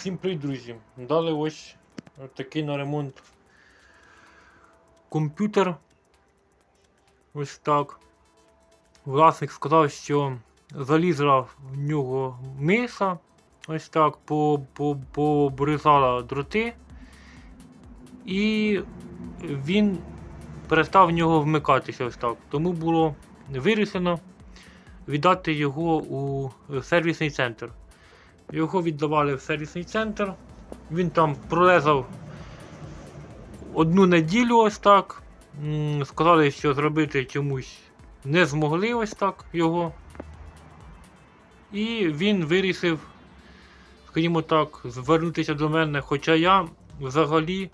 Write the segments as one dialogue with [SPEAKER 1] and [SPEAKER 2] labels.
[SPEAKER 1] Всім привіт, друзі! Дали ось такий на ремонт комп'ютер. Ось так. Власник сказав, що залізла в нього миса. Ось так, по- по- дроти. І він перестав в нього вмикатися ось так. Тому було вирішено віддати його у сервісний центр. Його віддавали в сервісний центр. Він там пролезав одну неділю ось так. Сказали, що зробити чомусь не змогли ось так його. І він вирішив, скажімо так, звернутися до мене, хоча я взагалі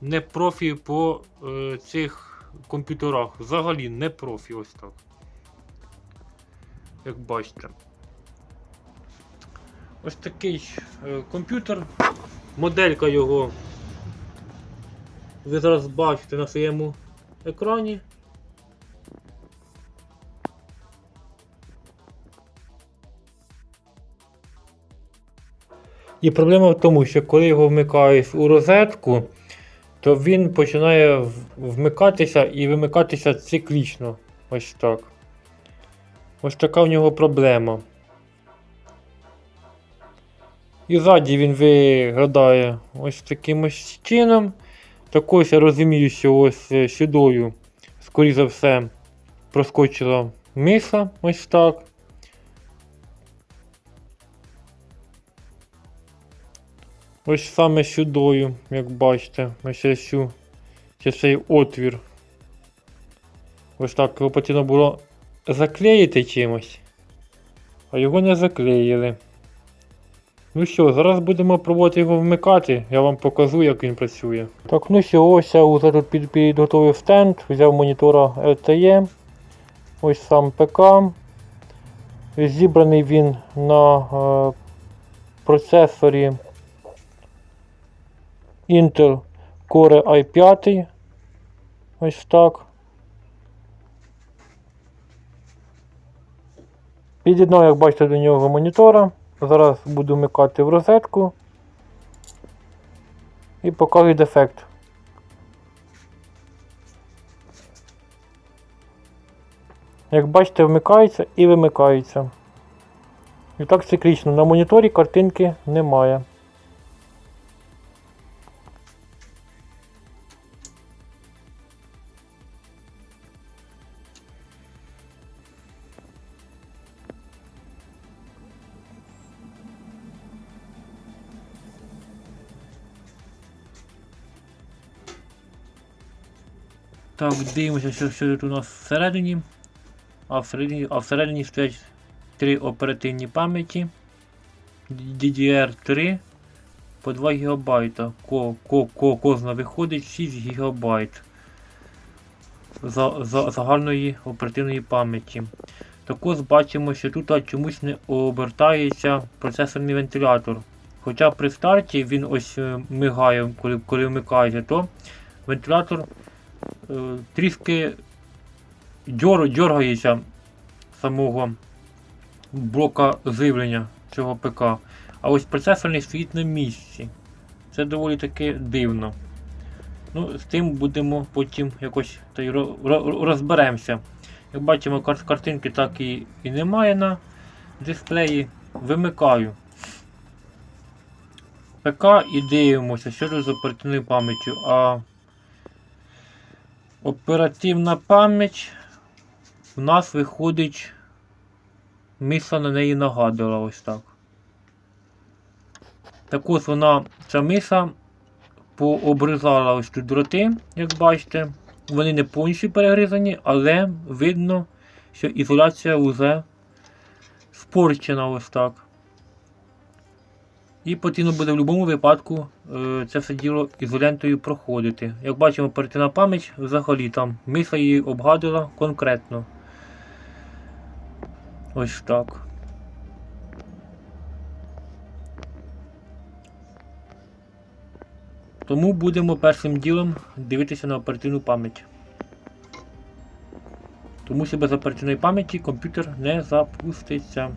[SPEAKER 1] не профі по е, цих комп'ютерах. Взагалі не профі ось так. Як бачите. Ось такий е, комп'ютер. Моделька його ви зараз бачите на своєму екрані. І проблема в тому, що коли його вмикаєш у розетку, то він починає вмикатися і вимикатися циклічно. Ось так. Ось така в нього проблема. І ззаді він виглядає ось таким ось чином. Також я розумію, що ось е, сюдою, скоріше за все, проскочила миса ось так. Ось саме сюдою, як бачите, ось цю, цей отвір. Ось так його потрібно було заклеїти чимось. А його не заклеїли. Ну що, зараз будемо пробувати його вмикати, я вам покажу, як він працює. Так, ну що, ось я вже тут під, підготовив стенд, взяв монітора LTE, ось сам ПК. Зібраний він на е, процесорі Intel Core i5. Ось так. Під'єднав, як бачите, до нього монітора. Зараз буду вмикати в розетку і покажу дефект. Як бачите, вмикається і вимикається. І так циклічно. На моніторі картинки немає. Так, дивимося, що, що тут у нас всередині. А всередині, а всередині стоять три оперативні пам'яті. DDR3 по 2 ГБ. Ко, ко, ко, кожна виходить 6 ГБ за, за, загальної оперативної пам'яті. Також бачимо, що тут чомусь не обертається процесорний вентилятор. Хоча при старті він ось е, мигає, коли, коли вмикається, то вентилятор е, трішки дьор, дьоргається самого блока живлення цього ПК. А ось процесорний стоїть на місці. Це доволі таки дивно. Ну, з тим будемо потім якось та й ро- ро- розберемося. Як бачимо, картинки так і, і немає на дисплеї. Вимикаю. ПК і дивимося, що тут з оперативною пам'яттю. А Оперативна пам'ять у нас виходить. Миса на неї нагадувала ось так. Так ось вона, ця миса, пообрізала ось тут дроти, як бачите. Вони не повністю перегризані, але видно, що ізоляція вже спорчена ось так. І потрібно буде в будь-якому випадку е, це все діло ізолентою проходити. Як бачимо, оперативна пам'ять взагалі там мисля її обгадила конкретно. Ось так. Тому будемо першим ділом дивитися на оперативну пам'ять. Тому що без оперативної пам'яті комп'ютер не запуститься.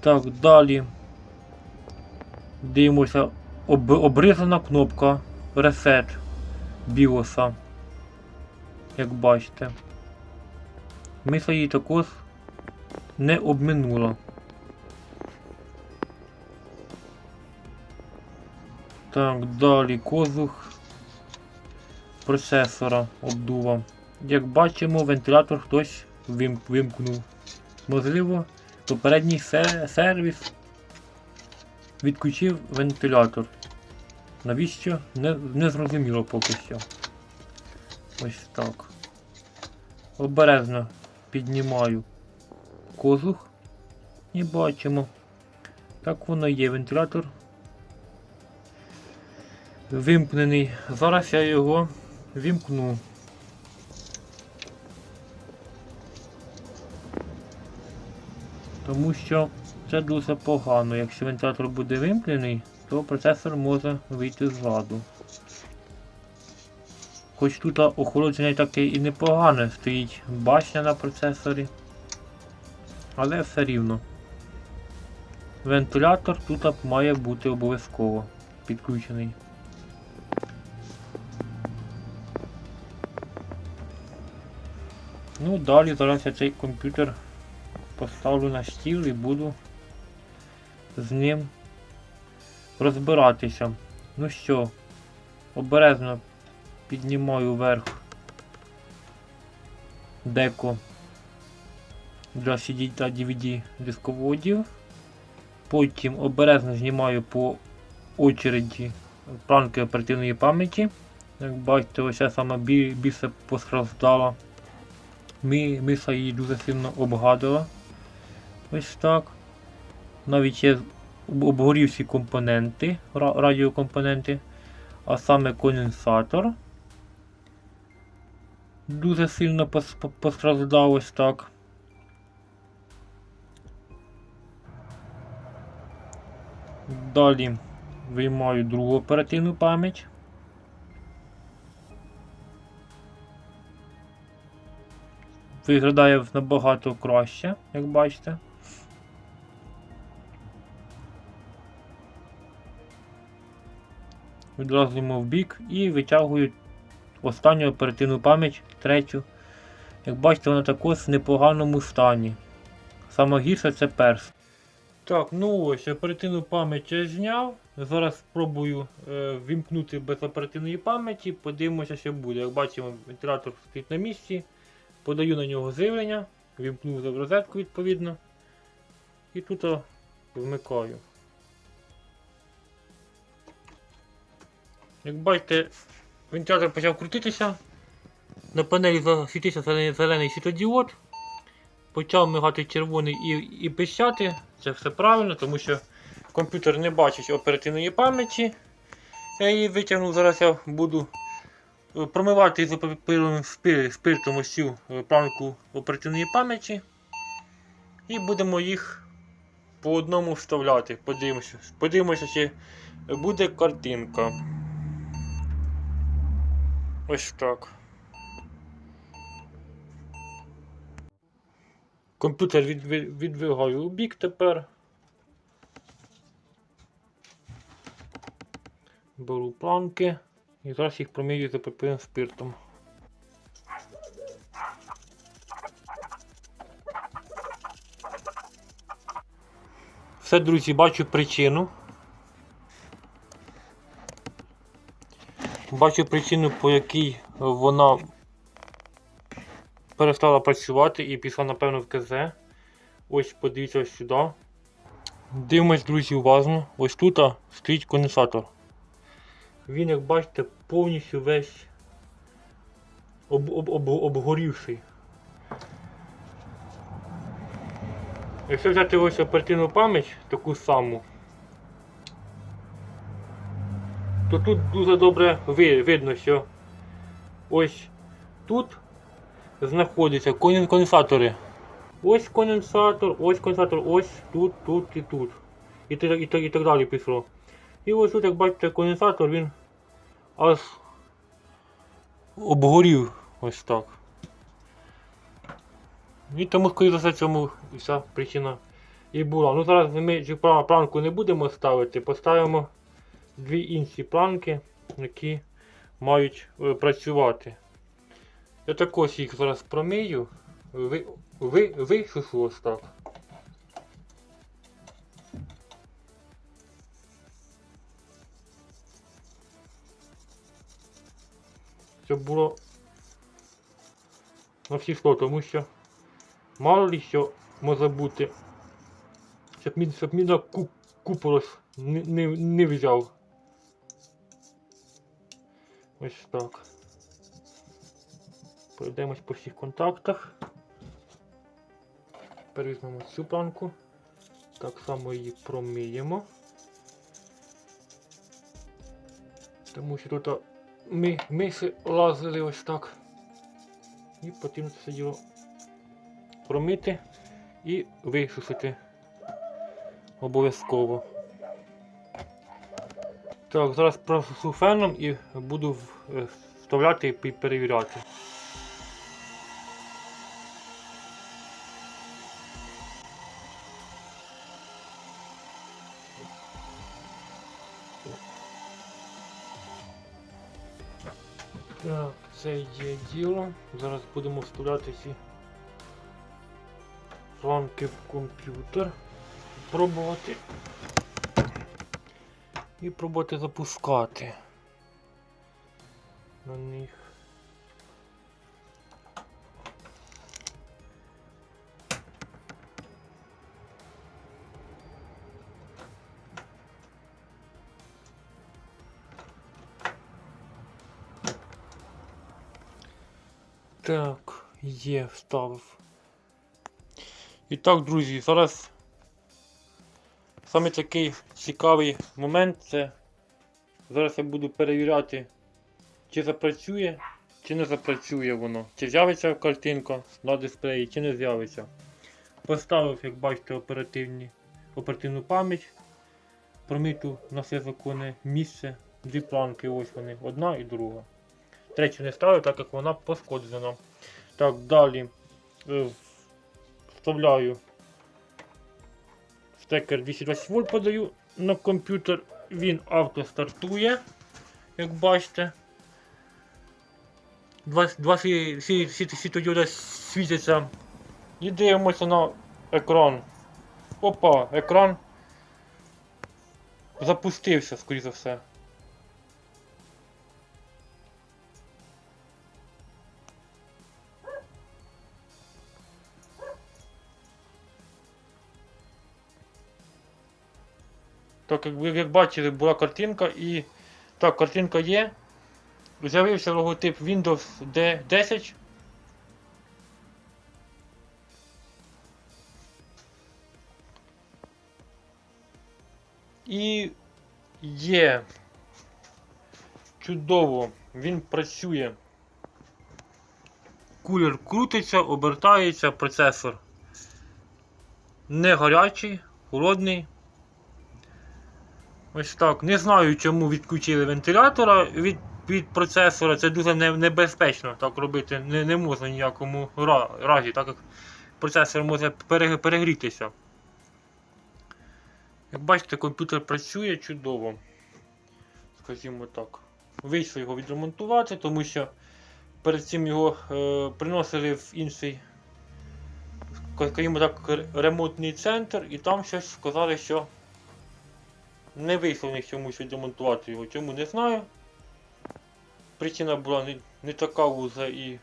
[SPEAKER 1] Так, далі. Дивимося, об, обрізана кнопка Reset біоса. Як бачите. Миса її також не обминула. Так, далі козух процесора обдува. Як бачимо, вентилятор хтось вимкнув. Можливо, попередній сервіс відключив вентилятор. Навіщо? Не, не зрозуміло поки що. Ось так. Обережно піднімаю козух і бачимо. Так воно є вентилятор. Вимкнений. Зараз я його вімкну. Тому що це дуже погано. Якщо вентилятор буде вимкнений, то процесор може вийти ззаду. Хоч тут охолодження таке і непогане, стоїть башня на процесорі. Але все рівно. Вентилятор тут має бути обов'язково підключений. Ну, далі зараз я цей комп'ютер поставлю на стіл і буду з ним розбиратися. Ну що, обережно піднімаю вверх деко для CD та DVD дисководів. Потім обережно знімаю по очереді планки оперативної пам'яті. Як бачите, ось ця сама більше постраждала. Ми, миса її дуже сильно обгадила. Ось так. Навіть є об- обгорівші компоненти, радіокомпоненти, а саме конденсатор. Дуже сильно пос- постраждав ось так. Далі виймаю другу оперативну пам'ять. Виглядає набагато краще, як бачите. Відразу йому в бік і витягую останню оперативну пам'ять, третю. Як бачите, вона також в непоганому стані. Саме гірше це перс. Так, ну ось оперативну пам'ять я зняв. Зараз спробую е, без оперативної пам'яті, подивимося, що буде. Як бачимо, вентилятор стоїть на місці. Подаю на нього живлення, вімкнув розетку відповідно. І тут вмикаю. Як бачите, вентилятор почав крутитися. На панелі засвітився зелений, світодіод. Почав мигати червоний і, і пищати. Це все правильно, тому що комп'ютер не бачить оперативної пам'яті. Я її витягнув, зараз я буду е, промивати спи- спиртом ось е, планку оперативної пам'яті. І будемо їх по одному вставляти. Подивимося, подивимося чи буде картинка. Ось так. Комп'ютер відви- відвигаю у бік тепер. Беру планки і зараз їх промию запропилим спиртом. Все, друзі, бачу причину. Бачу причину, по якій вона перестала працювати і пішла, напевно, в КЗ. Ось подивіться сюди. Дивимось, друзі, уважно. Ось тут стоїть конденсатор. Він, як бачите, повністю весь об, об, об, обгорівший. Якщо взяти ось оперативну пам'ять, таку саму, то тут дуже добре видно, що ось тут знаходяться конденсатори. Ось конденсатор, ось конденсатор, ось тут, тут і тут. І так, і і так далі пішло. І ось тут, як бачите, конденсатор, він аж обгорів ось так. І тому, скоріше за все, цьому вся причина і була. Ну зараз ми цю планку не будемо ставити, поставимо дві інші планки, які мають е, працювати. Я також їх зараз промию, ви, ви, висушу ось так. Щоб було на всі сто, тому що мало ли що може бути. Щоб мій, щоб мій на ку, купорос не, не, не взяв. Ось так. Пройдемось по всіх контактах. Тепер візьмемо цю планку. Так само її промиємо. Тому що тут ми, миси лазили ось так. І потрібно це діло промити і висушити обов'язково. Так, зараз просусу феном і буду е, вставляти і перевіряти. Так, це є діло. Зараз будемо вставляти ці планки в комп'ютер. Пробувати. І пробувати запускати на них. Так, є, вставив. І так, друзі, зараз саме такий цікавий момент це зараз я буду перевіряти, чи запрацює, чи не запрацює воно, чи з'явиться картинка на дисплеї, чи не з'явиться. Поставив, як бачите, оперативні, оперативну пам'ять, проміту на все законне місце, дві планки, ось вони, одна і друга. Третю не ставлю, так як вона пошкоджена. Так, далі е, вставляю стекер 220 вольт подаю на комп'ютер, він автостартує, як бачите. Два, два світяться. І дивимося на екран. Опа, екран запустився, скоріше за все. Як ви як бачили, була картинка і. Так, картинка є. З'явився логотип Windows D10. І є. Чудово, він працює. Кулер крутиться, обертається, процесор не гарячий, холодний. Ось так. Не знаю, чому відключили вентилятора від, від процесора. Це дуже небезпечно так робити. Не, не можна ніякому разі, так як процесор може перегрітися. Як бачите, комп'ютер працює чудово. Скажімо так. Вийшло його відремонтувати, тому що перед цим його е, приносили в інший, скажімо так, ремонтний центр, і там щось сказали, що не вийшло в чомусь відремонтувати його. Чому не знаю. Причина була не, не така вуза і,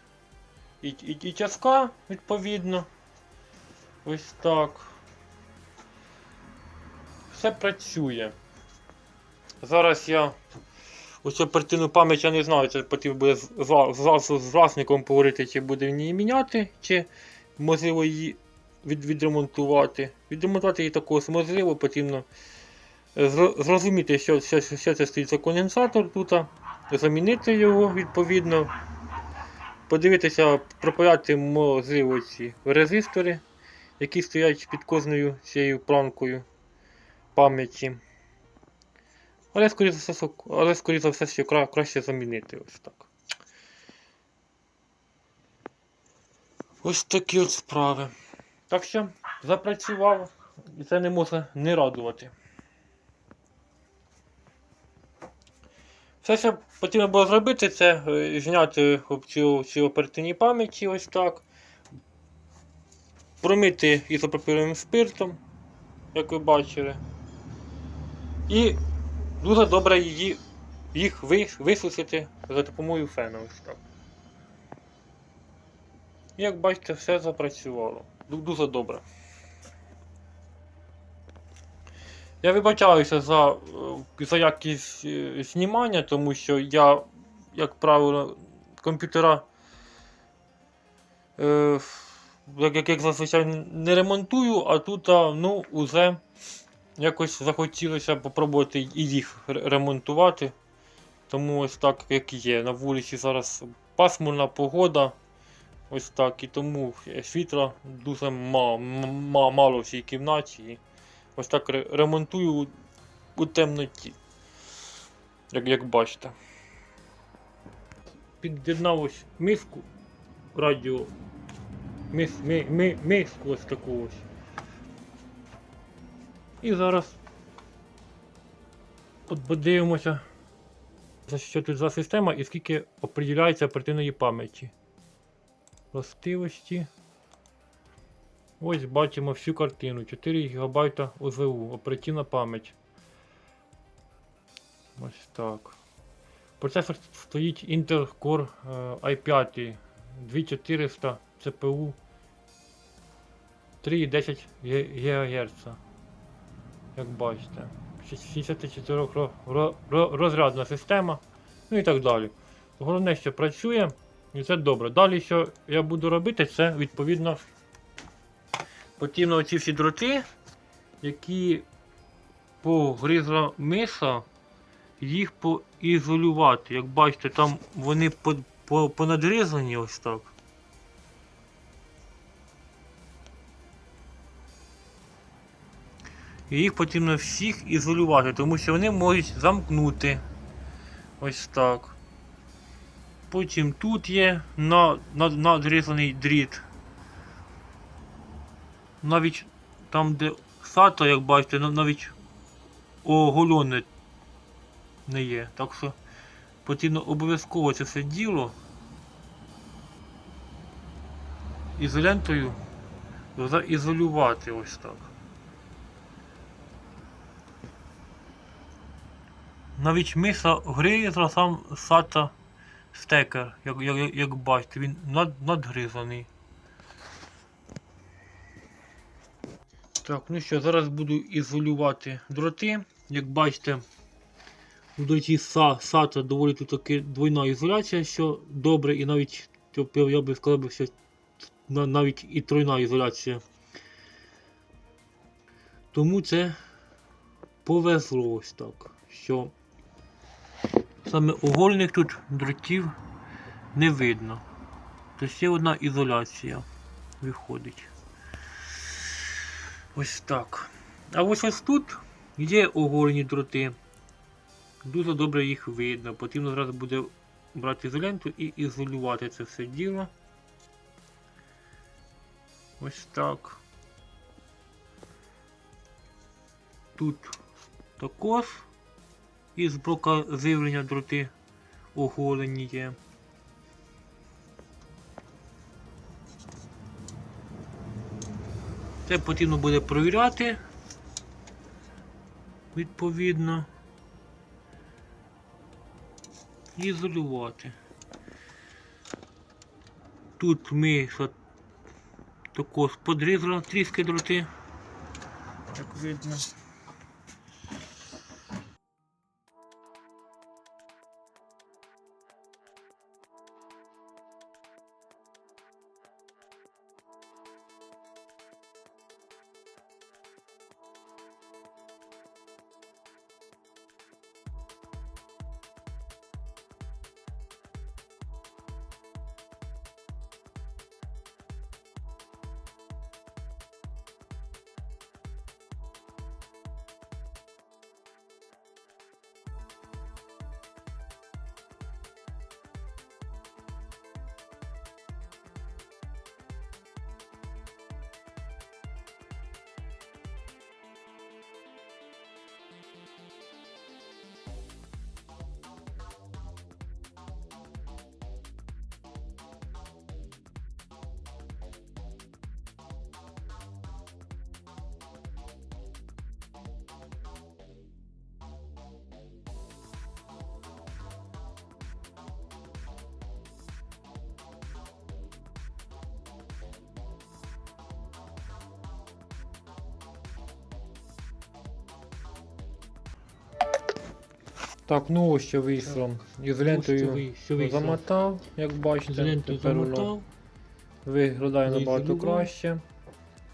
[SPEAKER 1] і, і, і тяжка, відповідно. Ось так. Все працює. Зараз я ось оперативну пам'ять я не знаю, це потрібно буде з, з, з, з власником поговорити, чи буде він її міняти, чи можливо її від, відремонтувати. Відремонтувати її також можливо, потрібно зрозуміти, що, що, що це стоїть за конденсатор тут, замінити його відповідно, подивитися, пропаяти можливо ці резистори, які стоять під кожною цією планкою пам'яті. Але скоріше за все, але скоріше за все, кра- краще замінити ось так. Ось такі от справи. Так що запрацював І це не може не радувати. Все, що потрібно було зробити, це е, зняти цю, ці оперативні пам'яті ось так. Промити ізопропіровим спиртом, як ви бачили. І дуже добре її, їх вис- висушити за допомогою фену. Ось так. Як бачите, все запрацювало. Дуже добре. Я вибачаюся за, е, за якість е, знімання, тому що я, як правило, комп'ютера, е, як, як, зазвичай не ремонтую, а тут ну, уже якось захотілося попробувати і їх ремонтувати. Тому ось так, як є. На вулиці зараз пасмурна погода. Ось так. І тому е, світла дуже ма- м- ма- мало в цій кімнаті. Ось так ремонтую у, темноті. Як, як бачите. Під'єднав ось миску радіо. Мис, ми, ми, миску ось таку ось. І зараз от подивимося, що тут за система і скільки оприділяється оперативної пам'яті. Властивості. Ось бачимо всю картину. 4 ГБ ОЗУ, оперативна пам'ять. Ось так. Процесор стоїть Intel Core е, i5 2400 CPU 3,10 ГГц. Як бачите. 64 ро- ро- ро- розрядна система. Ну і так далі. Головне, що працює, і це добре. Далі, що я буду робити, це відповідно потрібно оці всі дроти, які погризла миша, їх поізолювати. Як бачите, там вони по- по- понадрізані ось так. І їх потрібно всіх ізолювати, тому що вони можуть замкнути. Ось так. Потім тут є на, на, надрізаний дріт. Навіть там, де сата, як бачите, навіть оголоне не є. Так що потрібно обов'язково це все діло ізолентою заізолювати ось так. Навіть миса гризла сам сата стекер, як, як, як бачите, він над, надгризаний. Так, ну що, зараз буду ізолювати дроти. Як бачите, у дроті са, сата доволі тут таки двойна ізоляція, що добре, і навіть тобто, я би сказав, що навіть і тройна ізоляція. Тому це повезло ось так, що саме угольних тут дротів не видно. То ще одна ізоляція виходить. Ось так. А ось ось тут є оголені дроти. Дуже добре їх видно. Потрібно зараз буде брати ізоленту і ізолювати це все діло. Ось так. Тут також із блока живлення дроти оголені є. Це потрібно буде провіряти відповідно і ізолювати. Тут ми також подрізали тріски дроти, як видно. Так, ну ось що вийшло. Ізолентою замотав, як бачите. Тепер воно
[SPEAKER 2] замотав.
[SPEAKER 1] виглядає набагато краще.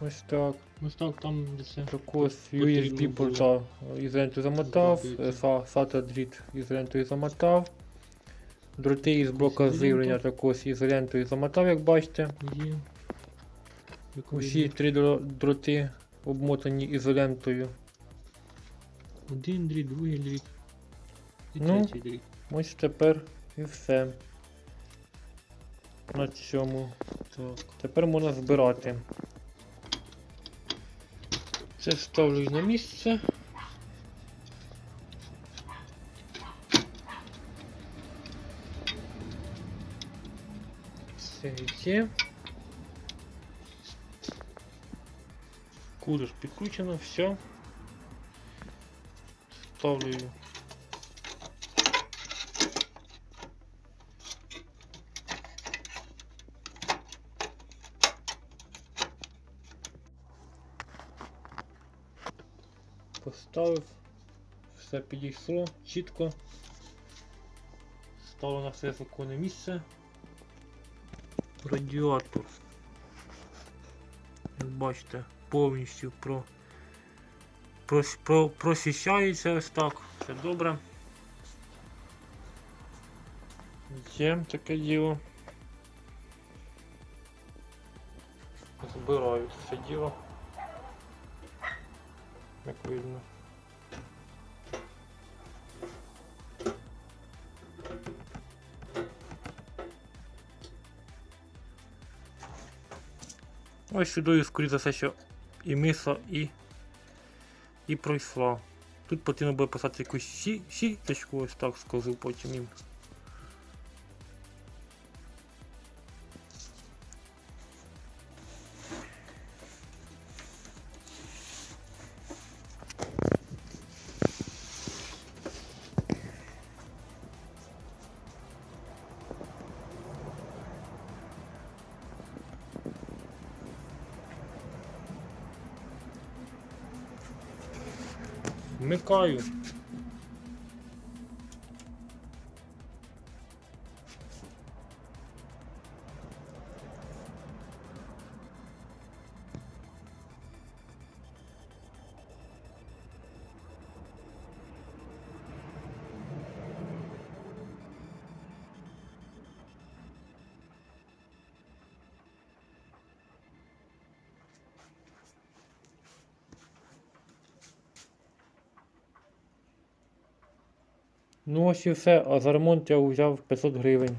[SPEAKER 1] Ось так.
[SPEAKER 2] Ось так там де це.
[SPEAKER 1] Так ось USB порта ізолентою замотав,
[SPEAKER 2] зробити.
[SPEAKER 1] е, SATA дріт ізолентою замотав. Дроти із блока
[SPEAKER 2] Ізолента.
[SPEAKER 1] живлення також ізолентою замотав, як бачите. Усі три дроти обмотані ізолентою.
[SPEAKER 2] Один дріт, другий дріт.
[SPEAKER 1] Ну.
[SPEAKER 2] третій дріт.
[SPEAKER 1] Ось тепер і все. На цьому.
[SPEAKER 2] Так.
[SPEAKER 1] Тепер можна збирати.
[SPEAKER 2] Це ставлю на місце.
[SPEAKER 1] Все є.
[SPEAKER 2] Кулер підключено, все. Ставлю
[SPEAKER 1] Поставив. Все підійшло чітко.
[SPEAKER 2] ставлю на все законне місце. Радіатор. Як бачите, повністю про, про, про, просіщається ось так. Все добре.
[SPEAKER 1] Є таке діло. Збираю це діло. Як видно.
[SPEAKER 2] Ось сюди, скоріше за все, що і мисла, і, і пройшла. Тут потрібно буде писати якусь сі, сіточку, ось так скажу потім їм. Вмикаю.
[SPEAKER 1] Ну ось все, а за ремонт я взяв 500 гривень.